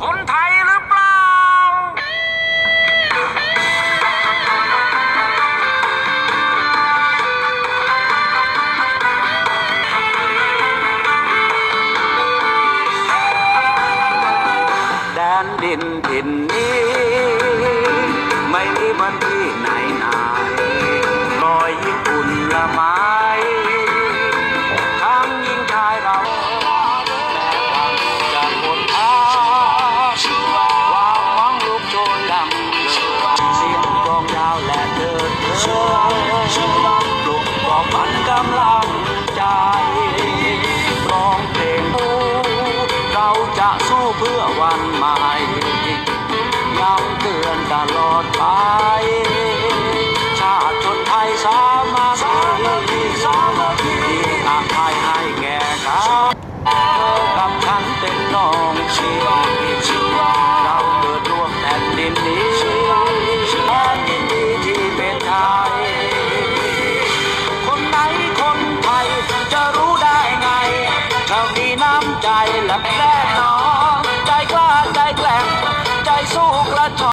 คนไทยหรือเปล่า แดนดินถิ่นนี้ ไม่มีเหมันที่ไหน และเดินเธอปลุกบอกฝันกำลังใจร้องเพลงเราจะสู้เพื่อวันใหม่ย้ำเตือนตลอดไปชาติชนไทยสามัคคีที่อภัยให้แก่เธอกับฉันเป็นน้องชี เรามีน้ำใจและแน่นอนใจกล้าใจแกร่งใจสู้กระชอ